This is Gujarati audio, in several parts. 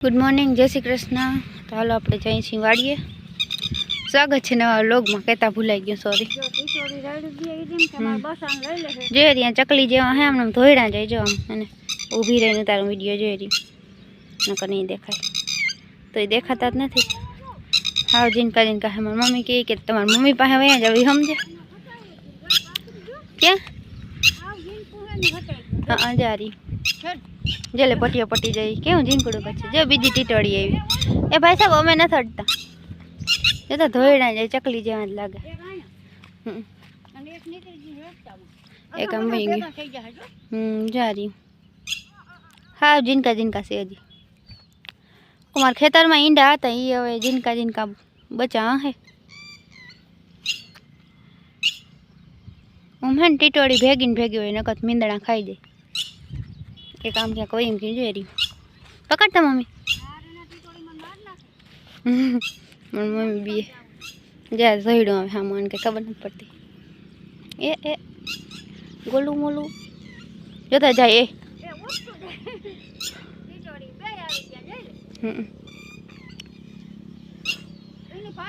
ગુડ મોર્નિંગ જય શ્રી કૃષ્ણ. તો હાલો આપણે જઈએ છીએ વાડીએ સ્વાગત છે નવા લોગમાં કહેતા ભૂલાઈ ગયું સોરી જો કિશોરી રાયડું બી આવી હતી ને તમારે હમ. બસ આમ લઈ લેશે જોઈએ ત્યાં ચકલી જેવા હે આમ ધોયડા જાય જો આમ. અને ઊભી રહીને તારો વીડિયો જોઈ રહી. નકર નહીં દેખાય. તો એ દેખાતા જ નથી. હા જીનકા જીનકા હે મારી મમ્મી કહે કે તમારી મમ્મી પાસે વયા જ આવી સમજે? ક્યાં? આવ જીન પૂહે ને હટે હા હા જા રહી છેડ જેલે પટીઓ પટી જાય કેવું જીનકડું પછી? જો બીજી ટીટોળી આવી. એ ભાઈ સાહેબ અમે નથી હટતા. એ તો ધોયડા જાય ચકલી જેવા જ લાગે. એક આયા હમ. અને એક નીકળી ગઈ રસ્તામાં. એક આમ હમણાં વહી ગઈ. ભેગા થઈ જાય જો હમ જા રહી હા જીનકા જીનકા છે હજી. અમારા ખેતરમાં ઈંડા હતા એ હવે જીનકા જીનકા બચા હે. હું હે ને ટીટોળી ભેગી ને ભેગી હોય નકર મીંદડા ખાઈ જાય એક કામ ક્યાં કોઈ એમ કે જોઈ રહ્યું પકડતા મમ્મી. મારી મમ્મી બી જ્યાં જોઈડું આવે હા મને કંઈ ખબર નથી પડતી એ એ ગોલું મોલું જોતા જાય એ.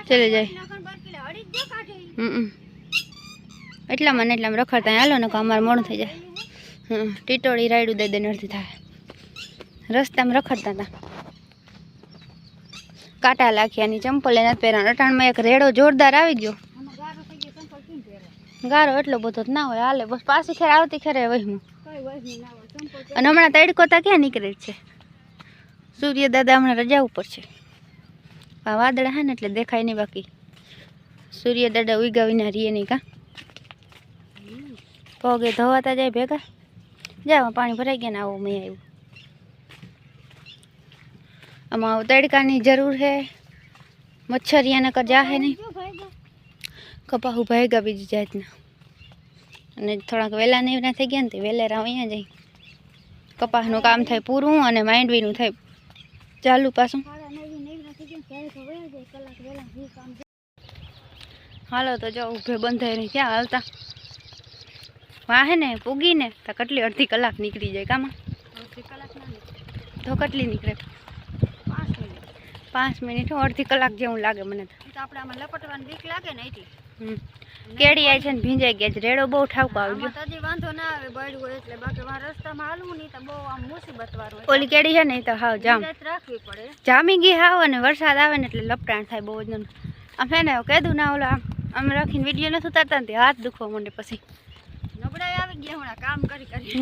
ચલે જાય. ઈ. હમ એટલામાં રખડતા હાલો ને અમારે મોડું થઈ જાય ટીટોળી રાયડું દઈ દઈને અડધી થાય રસ્તામાં રખડતા હતા કાંટા લાખ્યાની ચંપલ એના પહેરવાનું અટાણમાં એક રેડો જોરદાર આવી ગયો. ગારો એટલો બધો ના હોય, હાલે, બસ પાછી ખેર આવતી ખેરે વહીમાં અને હમણાં તડકો તા ક્યાં નીકળે છે? સૂર્ય દાદા હમણાં રજા ઉપર છે. આ વાદળા હે ને એટલે દેખાય નહીં બાકી. સૂર્ય દાદા ઉગાવીને રીએ નહીં કા? પગે ધોવાતા જાય ભેગા? જાવ પાણી ભરાઈ ગયા ને આવું મેં આવ્યું. આમાં તડકાની જરૂર છે. મચ્છરિયા નકર જાહે નહીં. કપાહું ભાઈ જો બીજી જાતના. અને થોડાક વહેલા ને એવના થઈ ગયા ને તે વહેલેરા અહીંયા જાય. કપાસનું કામ થાય પૂરું અને માંડવીનું થાય ચાલુ પાછું. હાલો તો જો ઉભે બંધાઈ રહી ક્યાં હાલતા? વાહે ને પૂગીને તો કેટલી અડધી કલાક નીકળી જાય કામાં? તો કેટલી નીકળે? પાંચ મિનિટ. અડધી કલાક જેવું લાગે મને તો. આપણે આમાં લપટવાની બીક લાગે ને એટલી. કેડી આવી છે ને ભીંજાઈ ગયા છે. રેડો બહુ ઠાવકો આવી ગયો હજી વાંધો ના આવે બળ્યું હોય એટલે બાકી મારા રસ્તામાં હાલવું નહીં તો બહુ આમ મુસીબત વાળું ઓલી કેડી છે ને એ તો હાવ જામ. રાખવી પડે. જામી ગઈ હાવ અને વરસાદ આવે ને એટલે લપટાણ થાય બહુ જ. આમ છે ને કીધું ના ઓલા આમ આમ રાખીને વીડિયો નથી ઉતારતા ને હાથ દુખવા માંડે પછી.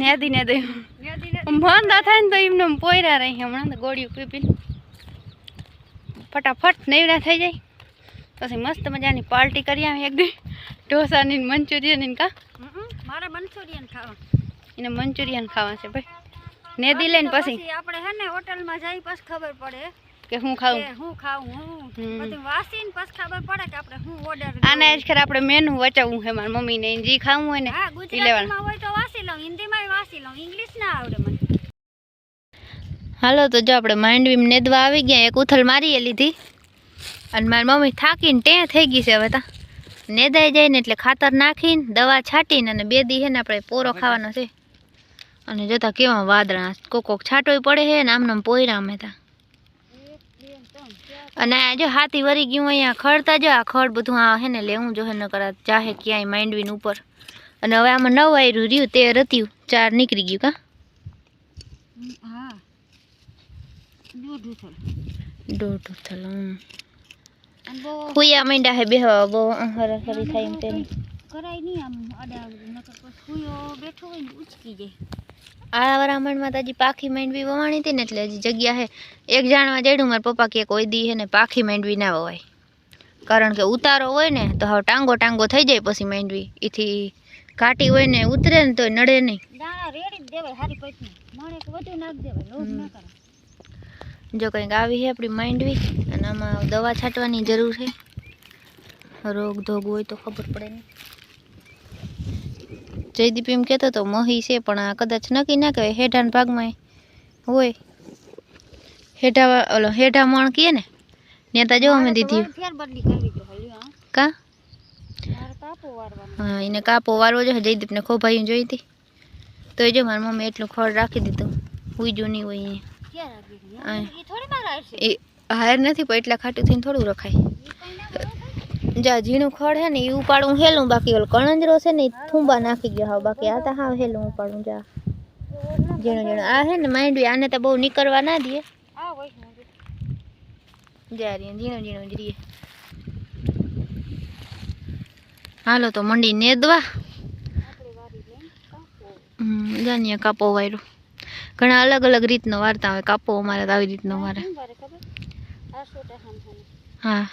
નેદી ને દઈ મંદા થાય ને તો એમને પોયરા રહી. હમણાં તો ગોળીઓ પી ફટાફટ નૈવરા થઈ જાય. પછી મસ્ત મજાની પાર્ટી કરી આવી એક ઢોસાની ને મંચુરિયન કા? મારે મંચુરિયન ખાવા એને મંચુરિયન ખાવા છે ભાઈ. નેદી લઈને પછી આપણે હે ને હોટલમાં જઈ પછી ખબર પડે. કે હું કે હું ખાવું હું. બધું વાસીને પછી ખબર પડે કે આપણે હું ઓર્ડર આને જ ખરે આપણે મેનુ વચાવવું છે મારી મમ્મીને. જે ખાવું હોય ને હા ગુજરાતીમાં હોય તો વાસી લઉં હિન્દીમાં વાસી લઉં ઇંગ્લિશ ના આવડે મને. હાલો તો જો આપણે માંડવી નેદવા આવી ગયા એક ઉથલ મારીએ લીધી. અને મારી મમ્મી થાકીને ટે થઈ ગઈ છે હવે તા. નેદાઈ જાય ને એટલે ખાતર નાખીને દવા છાંટીને અને બે દી છે ને આપણે પોરો ખાવાનો છે. અને જોતા કેવા વાદળા કોક કોક છાંટોય પડે છે ને આમને આમ પોયરા અમે તા. એક બે ત્રણ ચાર અને આ જો હાથી વરી ગયું અહીંયા ખડતા જો આ ખડ બધું આ હે ને લેવું જો હે ન કરા ચાહે ક્યાંય માંડવીને ઉપર. અને હવે આમાં નવ આયરું રહ્યું તે રત્યું ચાર નીકળી ગયું કા? દોઢ ઉથલ. ખુયા માંડ્યા હે બેહવા બહુ હરહરી થાય એમ તેમ. કરાય નહીં આમ અડાવડું નકર પછી કુયો બેઠો હોય ને ઉચકી જાય. આ વરામણમાં તો હજી પાખી માંડવી વવાણી હતી ને એટલે હજી જગ્યા હે. એક જાણવા જડ્યું મારા પપ્પા કે કોઈ દી હે ને પાખી માંડવી ના વવાય. કારણ કે ઉતારો હોય ને તો હવે ટાંગો ટાંગો થઈ જાય પછી માંડવી. એથી ઘાટી હોય ને ઉતરે ને તો નડે નહીં. જો કંઈક આવી છે આપણી માંડવી અને આમાં દવા છાંટવાની જરૂર છે. રોગ ધોગ હોય તો ખબર પડે નહીં. જયદીપ એમ કહેતો હતો મહી છે પણ આ કદાચ નક્કી ના કહેવાય. હેઠાના ભાગમાં હોય. હેઠા ઓલો હેઠા મણ કહીએ ને નેતા જો અમે દીધી તો કા હા એને કાપો વારવો જોઈએ. જયદીપને ખોભાઈ જોઈ હતી. તો એ જો મારી મમ્મી એટલું ખોળ રાખી દીધું. ઉઈજું નહીં હોય અહીંયા. એ હાયર નથી પણ એટલા ખાટું થઈને થોડું રખાય. જા ઝીણું ખડ હે ને એ ઉપાડું હેલું બાકી ઓલો કણંજરો છે ને એ થૂંબા નાખી ગયો હા. બાકી આ તો હા હેલું ઉપાડું જા. ઝીણું ઝીણું. આ હે ને માંડવી આને તો બહુ નીકળવા ના દે. આ હોય ને જા રીએ ઝીણું ઝીણું જ રીએ હાલો તો મંડી નેદવા. આપણે વારી લઈને કાપો હમ, જાણીએ કાપો વાયરો. ઘણા અલગ અલગ રીતનો વારતા હોય. કાપો અમારે તો આવી રીતનો વારે. કેમ વારે ખબર આ સોટા સામ સામે હા.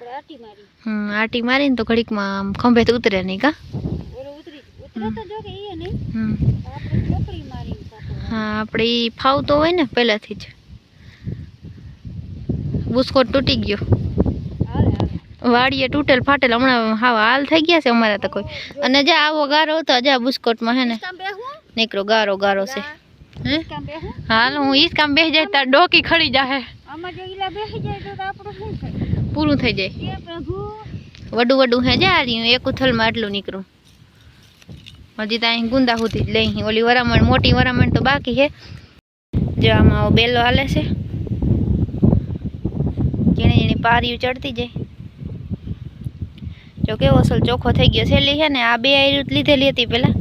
આપણે આટી મારી હમ આટી મારીને તો ઘડીકમાં આમ ખંભે તો ઉતરે નહીં કા? ઓલો ઉતરી ઉતરે તો જો કે ઈ નહીં. હમ. આપણે ચોપડી મારી હા આપણે ઈ ફાવતો હોય ને પહેલાથી જ. બુસ્કોટ તૂટી ગયો. વાડીએ તૂટેલ ફાટેલ હમણાં હાવ હાલ થઈ ગયા છે અમારા તો કોઈ. અને જે આવો ગારો હતો જા બુસ્કોટમાં હે ને નીકળો ગારો ગારો છે. હે? હાલ હું ઈ કામ બેસી જાય તાર ડોકી ખડી જાહે. આમાં જો ઈલા બેસી જાય તો આપણો શું થાય? પૂરું થઈ જાય. વડું વડું હે જા રહ્યું એક ઉથલમાં આટલું નીકળું. હજી તો અહીં ગુંદા સુધી જ લઈ ઓલી વરામણ મોટી વરામણ તો બાકી છે જો આમાં બેલો હાલે છે. જેને જેની પારીયું ચડતી જાય. જો કેવો અસલ ચોખ્ખો થઈ ગયો છેલ્લી છે ને આ બે આયુ લીધેલી હતી પહેલાં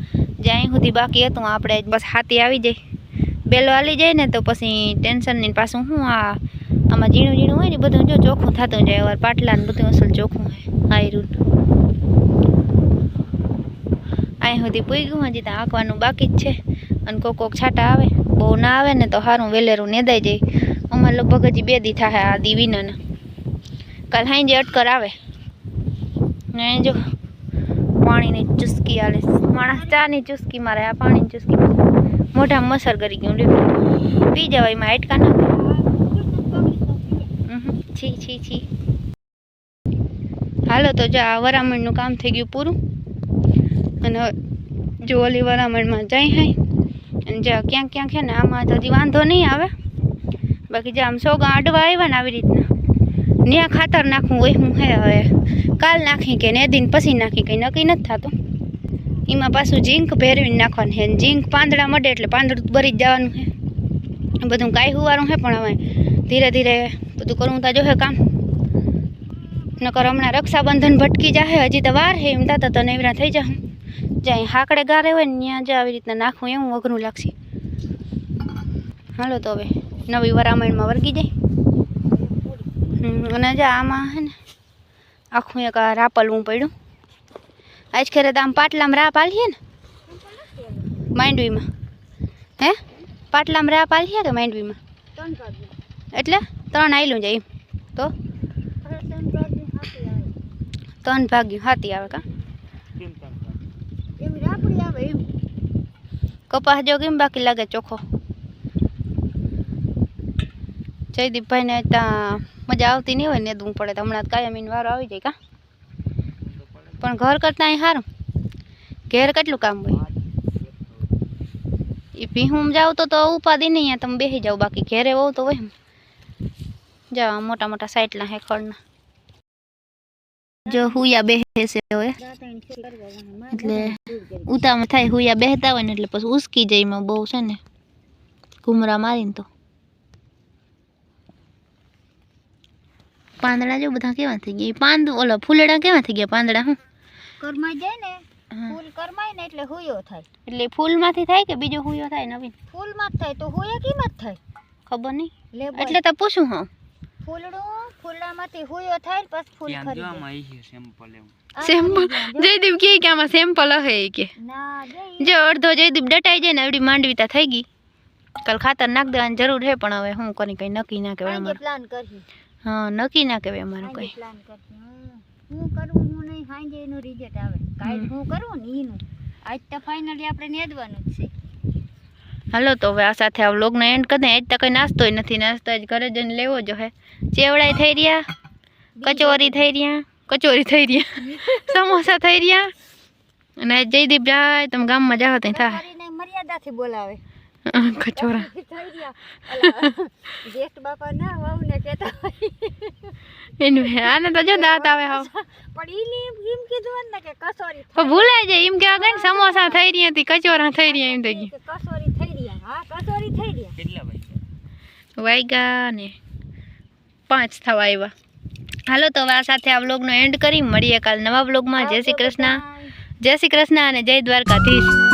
જે અહીં સુધી બાકી હતું આપણે બસ હાથી આવી જાય. બેલો હાલી જાય ને તો પછી ટેન્શન નહીં પાછું હું આ આમાં ઝીણું ઝીણું હોય ને બધું જો ચોખ્ખું થતું જાય વાર પાટલા ને બધું અસલ ચોખ્ખું હોય આયરું. અહીં સુધી પૂગ્યું હજી તો આંકવાનું બાકી જ છે. અને કોક કોક છાંટા આવે બહુ ના આવે ને તો સારું વેલેરું નેદાઈ જાય. અમારે લગભગ હજી બે દી થાય આ દી કાલ હાંજે અટકર આવે. ને જો પાણીની ચુસ્કી આલે. માણસ ચાની ચુસ્કી મારે આ પાણીની ચુસ્કી મોઢા મસર કરી ગયું પી જવાય એમાં હાટકા ના ઉહુ, છી છી છી. હાલો, તો જો આ વરામણનું કામ થઈ ગયું પૂરું. અને જો ઓલી વરામણમાં જઈ હઈ અને જો ક્યાંક ક્યાંક છે ને, આમાં તો હજી વાંધો નહીં આવે. બાકી જે આમ સોગા અડવા આવ્યા ને આવી રીતના. ત્યાં ખાતર નાખવું હોય હું હે હવે. કાલ નાખી કે ને દિન પછી નાખી, કંઈ નક્કી નથી થતું. એમાં પાછું ઝીંક ભેરવીને નાખવાનું છે. ઝીંક પાંદડા મળે એટલે પાંદડું ભરી જ જવાનું છે. બધું કાંઈ હોવાનું છે પણ હવે ધીરે ધીરે બધું કરવું તા જોહે કામ. નકર હમણાં રક્ષાબંધન ભટકી જાહે હજી તો વાર હે એમ તાતા તો નેવરા થઈ જાહું. જ્યાં હાકડે ગારે હોય ને ત્યાં જ આવી રીતના નાખવું એવું અઘરું લાગશે. હાલો તો હવે નવી વરામણમાં વર્ગી જાય. હમ, અને જા આમાં હે ને આખું એક આ રાપલવું પડ્યું. આજ ખેરે તો આમ પાટલામાં રાપ આલીએ ને માંડવીમાં. હે? પાટલામાં રાપ આલીએ કે માંડવીમાં. ત્રણ ભાગી એટલે? ત્રણ આયલું જાય એમ તો? હવે ત્રણ ભાગી હાથી આવે ત્રણ ભાગ્યું, હાથી આવે કા? એવી રાપડી આવે એમ કપાસ જો કેમ બાકી લાગે ચોખ્ખો? જયદીપભાઈને ત્યાં મજા આવતી નહીં હોય નેદવું પડે તો હમણાં તો કાયમીન વારો આવી જાય કા? પણ ઘર કરતાં અહીં સારું ઘેર કેટલું કામ હોય? એ ભીહું જાવ તો તો ઉપાધિ નહીં અહીંયા તમે બેસી જાઓ બાકી. ઘેરે હોવ તો હોય જાઓ મોટા મોટા સાઈટલા હે ખડના જો હુયા બેસે છે હવે દાંતણ છે કરવા વાહે. મારે એટલે દૂર કરી. ઉતામાં થાય હુયા બેહતા હોય ને એટલે પછી ઉસકી જાય એમાં બહુ છે ને ઘુમરા મારીને તો પાંદડા જો બધા કેવા થઈ ગયા ઈ પાંદ ઓલા ફૂલડા કેવા થઈ ગયા પાંદડા હું કરમાઈ જાય ને હા. ફૂલ કરમાય ને એટલે હુયો થાય એટલે ફૂલમાંથી થાય કે બીજો હુયો થાય નવીન ફૂલમાં જ થાય તો હુયા કેમાં જ થાય ખબર નહીં લે બોલ. એટલે તો પૂછું હા ફૂલડું ફૂલડામાંથી હુયો થાય ને પછી ફૂલ ખરી આવી આ સેમ્પલ જ્યાં જયદીપ કે કે આમાં સેમ્પલ હે કે. જો- ના જો અડધો જયદીપ ડટાઈ જાય ને એવડી માંડવી તા થઈ ગઈ. કાલ ખાતર નાખ દેવાની જરૂર છે પણ હવે હું કોની કઈ નક્કી ના કહેવાય પ્લાન કરી હા નક્કી ના કહેવાય અમારું કઈ. પ્લાન કરી હું હું કરું હું નહીં હાંજે એનું રિઝલ્ટ આવે. કાઈ હું કરું ને એનું આજ તો ફાઇનલી આપણે નેદવાનું જ છે. હાલો તો હવે આ સાથે આ વ્લોગનો એન્ડ કરી એ આજ તો કંઈ નાસ્તોય નથી. નાસ્તો જ ઘરે જઈને લેવો જો હે ચેવડાય થઈ રહ્યા? કચોરી થઈ રહ્યા? કચોરી થઈ રહ્યા? સમોસા થઈ રહ્યા? અને જયદીપ જાય તમે ગામમાં જાઓ ત્યાં થાય. મર્યાદાથી બોલાવે. કચોરા. જેઠ બાપા ના વહુને ને હોય. એનું. આને તો જો દાંત આવે હાવ. પણ ઈ લી એમ કીધું ને કે કસોરી પણ ભૂલાઈ જાય એમ કે આગળ સમોસા થઈ રહ્યા હતી કચોરા થઈ રહ્યા એમ થઈ ગયું. કે કસોરી થઈ રહ્યા હા કસોરી થઈ રહ્યા વાગ્યા? ને પાંચ થવા આવ્યા. હાલો તો હવે આ સાથે આ વ્લોગનો એન્ડ કરી. મળીએ કાલ નવા વ્લોગમાં જય શ્રી કૃષ્ણ. જય શ્રી કૃષ્ણ અને જય દ્વારકાધીશ.